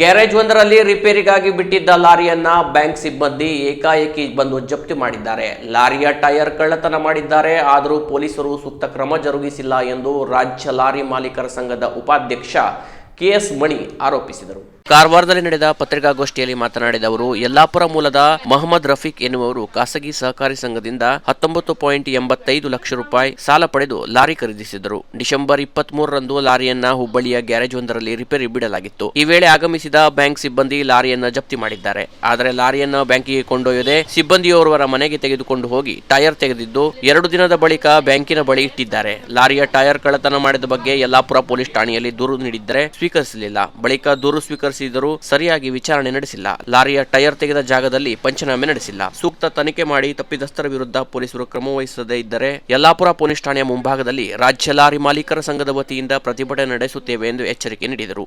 Garage ಒಂದರಲ್ಲಿ ರಿಪೇರಿಗಾಗಿ ಬಿಟ್ಟಿದ್ದ ಲಾರಿಯನ್ನ bank ಸಿಬ್ಬಂದಿ ಏಕಾಏಕಿ ಬಂದು ಜಪ್ತಿ ಮಾಡಿದ್ದಾರೆ. ಲಾರಿಯ ಟೈರ್ ಕಳ್ಳತನ ಮಾಡಿದ್ದಾರೆ. ಆದರೂ ಪೊಲೀಸರು ಸೂಕ್ತ ಕ್ರಮ ಜರುಗಿಸಿಲ್ಲ ಎಂದು ರಾಜ್ಯ ಲಾರಿ ಮಾಲೀಕರ ಸಂಘದ ಉಪಾಧ್ಯಕ್ಷ ಕೆಎಸ್ ಮಣಿ ಆರೋಪಿಸಿದರು. ಕಾರವಾರದಲ್ಲಿ ನಡೆದ ಪತ್ರಿಕಾಗೋಷ್ಠಿಯಲ್ಲಿ ಮಾತನಾಡಿದ ಅವರು, ಯಲ್ಲಾಪುರ ಮೂಲದ ಮೊಹಮ್ಮದ್ ರಫೀಕ್ ಎನ್ನುವರು ಖಾಸಗಿ ಸಹಕಾರಿ ಸಂಘದಿಂದ ಹತ್ತೊಂಬತ್ತು ಪಾಯಿಂಟ್ ಎಂಬತ್ತೈದು ಲಕ್ಷ ರೂಪಾಯಿ ಸಾಲ ಪಡೆದು ಲಾರಿ ಖರೀದಿಸಿದರು ಡಿಸೆಂಬರ್ ಇಪ್ಪತ್ತ್ ಮೂರರಂದು ಲಾರಿಯನ್ನ ಹುಬ್ಬಳ್ಳಿಯ ಗ್ಯಾರೇಜ್ ಒಂದರಲ್ಲಿ ರಿಪೇರಿ ಬಿಡಲಾಗಿತ್ತು. ಈ ವೇಳೆ ಆಗಮಿಸಿದ ಬ್ಯಾಂಕ್ ಸಿಬ್ಬಂದಿ ಲಾರಿಯನ್ನ ಜಪ್ತಿ ಮಾಡಿದ್ದಾರೆ. ಆದರೆ ಲಾರಿಯನ್ನ ಬ್ಯಾಂಕಿಗೆ ಕೊಂಡೊಯ್ಯದೆ ಸಿಬ್ಬಂದಿಯೋರ್ವರ ಮನೆಗೆ ತೆಗೆದುಕೊಂಡು ಹೋಗಿ ಟೈರ್ ತೆಗೆದಿದ್ದು ಎರಡು ದಿನದ ಬಳಿಕ ಬ್ಯಾಂಕಿನ ಬಳಿ ಇಟ್ಟಿದ್ದಾರೆ. ಲಾರಿಯ ಟೈರ್ ಕಳ್ಳತನ ಮಾಡಿದ ಬಗ್ಗೆ ಯಲ್ಲಾಪುರ ಪೊಲೀಸ್ ಠಾಣೆಯಲ್ಲಿ ದೂರು ನೀಡಿದ್ದರೆ ಸ್ವೀಕರಿಸಲಿಲ್ಲ. ಬಳಿಕ ದೂರು ಸ್ವೀಕರಿಸಿದರೂ ಸರಿಯಾಗಿ ವಿಚಾರಣೆ ನಡೆಸಿಲ್ಲ ಲಾರಿಯ ಟೈರ್ ತೆಗೆದ ಜಾಗದಲ್ಲಿ ಪಂಚನಾಮೆ ನಡೆಸಿಲ್ಲ ಸೂಕ್ತ ತನಿಖೆ ಮಾಡಿ ತಪ್ಪಿತಸ್ಥರ ವಿರುದ್ಧ ಪೊಲೀಸರು ಕ್ರಮವಹಿಸದೇ ಇದ್ದರೆ ಯಲ್ಲಾಪುರ ಪೊಲೀಸ್ ಠಾಣೆಯ ಮುಂಭಾಗದಲ್ಲಿ ರಾಜ್ಯ ಲಾರಿ ಮಾಲೀಕರ ಸಂಘದ ವತಿಯಿಂದ ಪ್ರತಿಭಟನೆ ನಡೆಸುತ್ತೇವೆ ಎಂದು ಎಚ್ಚರಿಕೆ ನೀಡಿದರು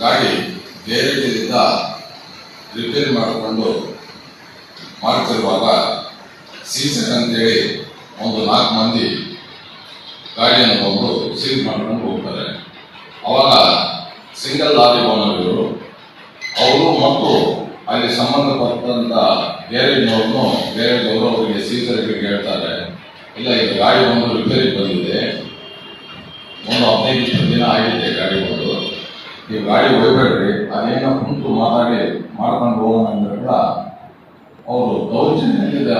ಗಾಡಿ ಬೇರೆ ರಿಪೇರಿ ಮಾಡಿಕೊಂಡು ಮಾಡ್ತಿರುವಾಗ ಸೀಸನ್ ಅಂತೇಳಿ ಒಂದು ನಾಲ್ಕು ಮಂದಿ ಗಾಡಿಯನ್ನು ಬಂದು ಸೀಲ್ ಮಾಡ್ಕೊಂಡು ಹೋಗ್ತಾರೆ. ಅವಾಗ ಸಿಂಗಲ್ ಲಾರಿ ಓನರ್ ಅವರು ಮತ್ತು ಅಲ್ಲಿ ಸಂಬಂಧಪಟ್ಟಂತ ಗ್ಯಾರೇಜ್ನವ್ರನ್ನು ಗ್ಯಾರೇಜ್ನವರು ಅವರಿಗೆ ಸೀಸರಿಗೆ ಹೇಳ್ತಾರೆ ಇಲ್ಲ ಇದು ಗಾಡಿ ಒಂದು ರಿಪೇರಿ ಬಂದಿದೆ. ಒಂದು ಹದಿನೈದು ದಿನ ಆಗಿದೆ ಗಾಡಿ ಬಂದು. ನೀವು ಗಾಡಿ ಅದೇನೋ ಕುಂತು ಮಾತಾಡಿ ಮಾಡ್ಕೊಂಡು ಹೋಗೋಣ ಕೂಡ ಅವರು ದೌರ್ಜನ್ಯದಿಂದ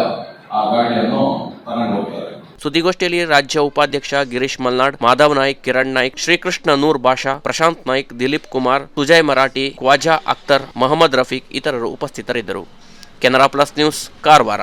ಆ ಗಾಡಿಯನ್ನು ತಗೊಂಡು ಹೋಗ್ತಾರೆ. ಸುದ್ದಿಗೋಷ್ಠಿಯಲ್ಲಿ ರಾಜ್ಯ ಉಪಾಧ್ಯಕ್ಷ ಗಿರೀಶ್ ಮಲ್ನಾಡ್, ಮಾಧವ್ ನಾಯ್ಕ್, ಕಿರಣ್ ನಾಯ್ಕ್, ಶ್ರೀಕೃಷ್ಣ ನೂರ್ ಬಾಷಾ ಪ್ರಶಾಂತ್ ನಾಯ್ಕ್, ದಿಲೀಪ್ ಕುಮಾರ್, ಸುಜಯ್ ಮರಾಠಿ, ಖ್ವಾಜಾ ಅಖ್ತರ್, ಮೊಹಮ್ಮದ್ ರಫೀಕ್ ಇತರರು ಉಪಸ್ಥಿತರಿದ್ದರು. Canara plus news, Karwar.